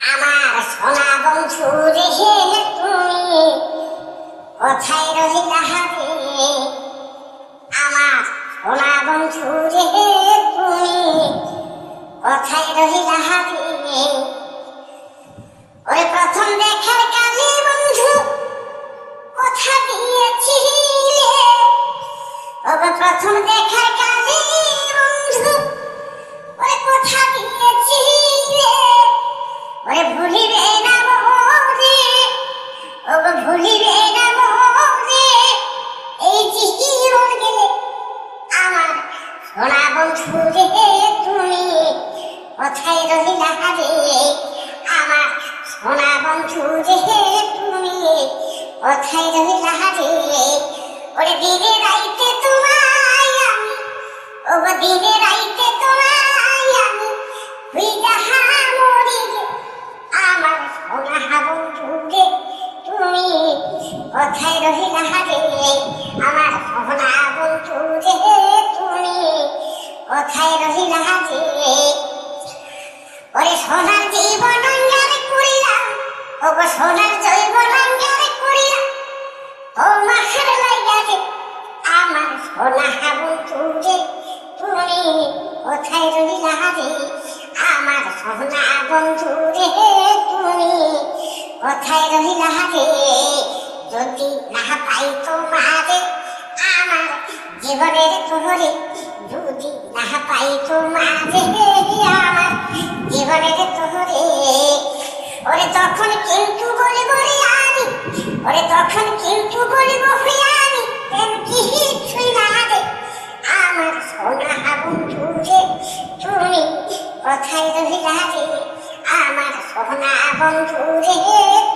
আমার সোনা বন্ধু রে তুমি। কোথায় রহিলা রে আমার সোনা বন্ধু রে তুমি। কোথায় রহিলা রে ওরে প্রথম দেখার কালে বন্ধু, কথা দিয়েছিলে ওরে প্রথম দেখার ভুলিবে না মোরে এই সৃষ্টি জীবন গেলে আমার সোনা বন্ধু রে তুমি কোথায় রহিলা রে? আমার সোনা বন্ধু রে তুমি কোথায় রহিলা রে? রহিলা রে আমার সোনা বন্ধু রে, তুমি কোথায় রহিলা রে ওরে সোনার জীবন অঙ্গারে করিলাম ওগো সোনার জৈবন অঙ্গারে করিলাম ও মাখার লাইগারে আমার সোনা বন্ধু রে তুমি কোথায় রহিলা রে আমার সোনা বন্ধু রে তুমি কোথায় রহিলা রে যদি না পাই তোমারে আমার জীবনের তোহরে যদি না পাই তোমারে আমার জীবনের তোহরে ওরে তখন কিন্তু বলিব রে আমি ওরে তখন কিন্তু বলিব রে আমি কিছুই না রে আমার সোনা বন্ধু রে তুমি, কোথায় রহিলা রে আমার সোনা বন্ধু রে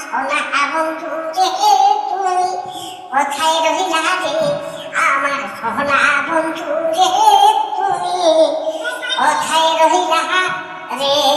সোনা বন্ধু রে তুমি, কোথায় রহিলা রে আমার সোনা বন্ধু রে তুমি, কোথায় রহিলা রে